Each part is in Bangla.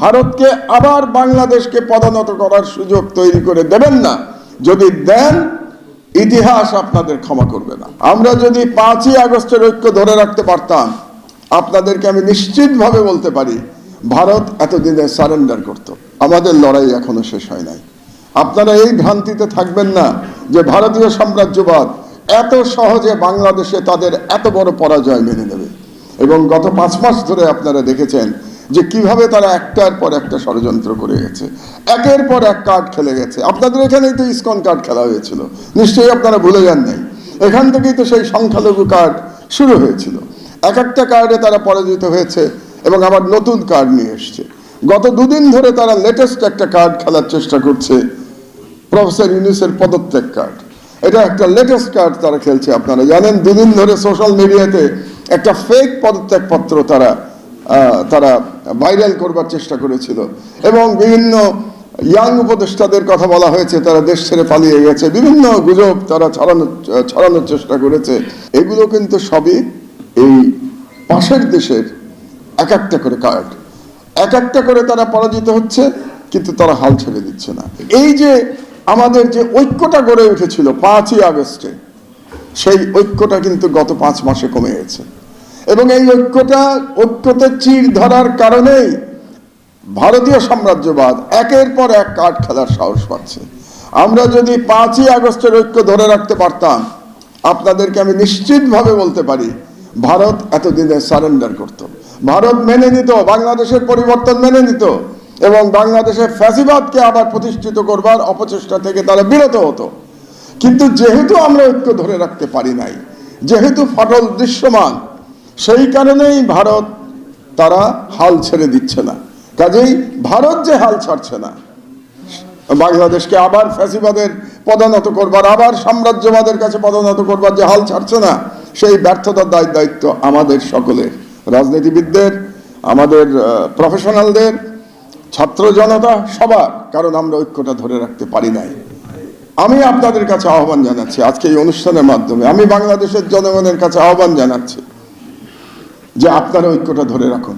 ভারতকে আবার বাংলাদেশকে পদানত করার সুযোগ তৈরি করে দেবেন না। যদি দেন, ইতিহাস আপনাদের ক্ষমা করবে না। আমরা যদি পাঁচই আগস্টের ঐক্য ধরে রাখতে পারতাম, আপনাদেরকে আমি নিশ্চিতভাবে বলতে পারি, ভারত এতদিনে সারেন্ডার করত। আমাদের লড়াই এখনও শেষ হয় নাই। আপনারা এই ভ্রান্তিতে থাকবেন না যে ভারতীয় সাম্রাজ্যবাদ এত সহজে বাংলাদেশে তাদের এত বড় পরাজয় মেনে নেবে। এবং গত পাঁচ মাস ধরে আপনারা দেখেছেন যে কীভাবে তারা একটার পর একটা ষড়যন্ত্র করে গেছে। একের পর এক কার্ড খেলে গেছে। আপনাদের এখানেই তো ইস্কন কার্ড খেলা হয়েছিল। নিশ্চয়ই আপনারা ভুলে যান নাই এখান থেকেই তো সেই সংখ্যালঘু কার্ড শুরু হয়েছিল। এক একটা কার্ডে তারা পরাজিত হয়েছে এবং আবার নতুন কার্ড নিয়ে এসছে। গত দুদিন ধরে তারা লেটেস্ট একটা কার্ড খেলার চেষ্টা করছে। প্রফেসর ইউনুসের পদত্যাগ কার্ড। এটা একটা লেটেস্ট কার্ড তারা খেলছে, আপনারা জানেন। দুদিন ধরে সোশ্যাল মিডিয়াতে একটা ফেক পদত্যাগ পত্র তারা তারা ভাইরাল করবার চেষ্টা করেছিল। এবং বিভিন্ন ইয়াং উপদেষ্টাদের কথা বলা হয়েছে, তারা দেশ ছেড়ে পালিয়ে গেছে। বিভিন্ন গুজব তারা ছড়ানোর ছড়ানোর চেষ্টা করেছে। এগুলো কিন্তু সবই এই পাশের দেশের এক একটা করে কার্ড। এক একটা করে তারা পরাজিত হচ্ছে, কিন্তু তারা হাল ছেড়ে দিচ্ছে না। এই যে আমাদের যে ঐক্যটা গড়ে উঠেছিল পাঁচই আগস্টে, সেই ঐক্যটা কিন্তু গত পাঁচ মাসে কমে গেছে। এবং এই ঐক্যটা, ঐক্যতে চির ধরার কারণেই ভারতীয় সাম্রাজ্যবাদ একের পর এক কার্ড খেলার সাহস পাচ্ছে। আমরা যদি পাঁচই আগস্টের ঐক্য ধরে রাখতে পারতাম, আপনাদেরকে আমি নিশ্চিতভাবে বলতে পারি, ভারত এতদিনে সারেন্ডার করত। ভারত মেনে নিত, বাংলাদেশের পরিবর্তন মেনে নিত এবং বাংলাদেশের ফ্যাসিবাদকে আবার প্রতিষ্ঠিত করবার অপচেষ্টা থেকে তারা বিরত হতো। কিন্তু যেহেতু আমরা ঐক্য ধরে রাখতে পারি নাই, যেহেতু ফটল দৃশ্যমান সেই কারণেই ভারত তারা হাল ছেড়ে দিচ্ছে না। কাজেই ভারত যে হাল ছাড়ছে না, বাংলাদেশকে আবার ফ্যাসিবাদের পদানত করবার, আবার সাম্রাজ্যবাদের কাছে পদানত করবার যে হাল ছাড়ছে না, সেই ব্যর্থতার দায় দায়িত্ব আমাদের সকলের। রাজনীতিবিদদের, আমাদের প্রফেশনালদের ছাত্র জনতা, সবার, কারণ আমরা ঐক্যটা ধরে রাখতে পারি নাই। আমি আপনাদের কাছে আহ্বান জানাচ্ছি, আজকে এই অনুষ্ঠানের মাধ্যমে। আমি বাংলাদেশের জনগণের কাছে আহ্বান জানাচ্ছি যে আপনারা ঐক্যটা ধরে রাখুন।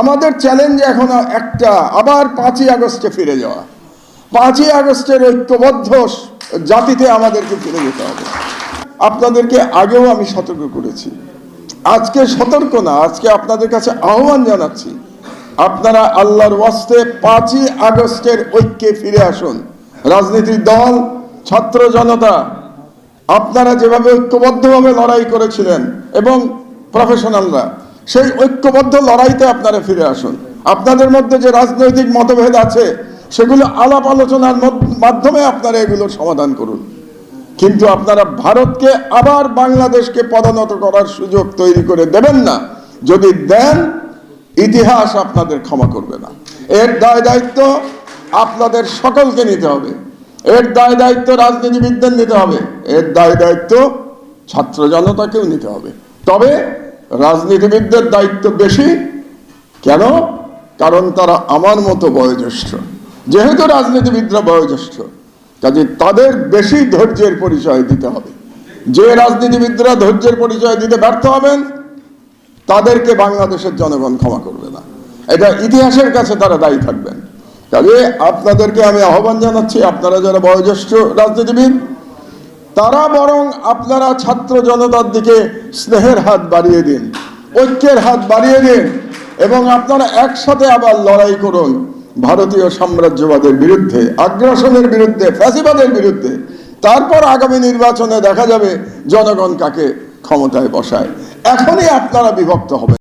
আমাদের চ্যালেঞ্জ এখন একটা, আবার পাঁচই আগস্টে ফিরে যাওয়া। পাঁচই আগস্টের ঐক্যবদ্ধ জাতিতে আমাদেরকে ফিরে যেতে হবে। আপনাদেরকে আগেও আমি সতর্ক করেছি। আজকে সতর্ক না, আজকে আপনাদের কাছে আহ্বান জানাচ্ছি, আপনারা আল্লাহর ওয়াস্তে পাঁচই আগস্টের ঐক্যে ফিরে আসুন। রাজনীতির দল, ছাত্র জনতা, আপনারা যেভাবে ঐক্যবদ্ধভাবে লড়াই করেছিলেন এবং প্রফেশনালরা সেই ঐক্যবদ্ধ লড়াইতে আপনারা ফিরে আসুন। আপনাদের মধ্যে যে রাজনৈতিক মতভেদ আছে, সেগুলো আলাপ আলোচনার মাধ্যমে আপনারা এগুলোর সমাধান করুন। কিন্তু আপনারা ভারতকে আবার বাংলাদেশকে পদানত করার সুযোগ তৈরি করে দেবেন না। যদি দেন, ইতিহাস আপনাদের ক্ষমা করবে না। এর দায় দায়িত্ব আপনাদের সকলকে নিতে হবে। এর দায় দায়িত্ব রাজনীতিবিদদের নিতে হবে। এর দায় দায়িত্ব ছাত্র জনতাকেও নিতে হবে। তবে রাজনীতিবিদদের দায়িত্ব বেশি। কেন? কারণ তারা আমার মতো বয়োজ্যেষ্ঠ। যেহেতু রাজনীতিবিদরা বয়োজ্যেষ্ঠ, কাজে তাদের বেশি ধৈর্যের পরিচয় দিতে হবে। যে রাজনীতিবিদরা ধৈর্যের পরিচয় দিতে ব্যর্থ হবেন, তাদেরকে বাংলাদেশের জনগণ ক্ষমা করবে না। এটা ইতিহাসের কাছে তারা দায়ী থাকবেন। কাজে আপনাদেরকে আমি আহ্বান জানাচ্ছি, আপনারা যারা বয়োজ্যেষ্ঠ রাজনীতিবিদ তারা বরং আপনারা ছাত্র জনতার দিকে স্নেহের হাত বাড়িয়ে দিন, ঐক্যের হাত বাড়িয়ে দিন এবং আপনারা একসাথে আবার লড়াই করুন। ভারতীয় সাম্রাজ্যবাদের বিরুদ্ধে, আগ্রাসনের বিরুদ্ধে, ফ্যাসিবাদের বিরুদ্ধে। তারপর আগামী নির্বাচনে দেখা যাবে জনগণ কাকে ক্ষমতায় বসায়। এখনই আপনারা বিভক্ত হবেন।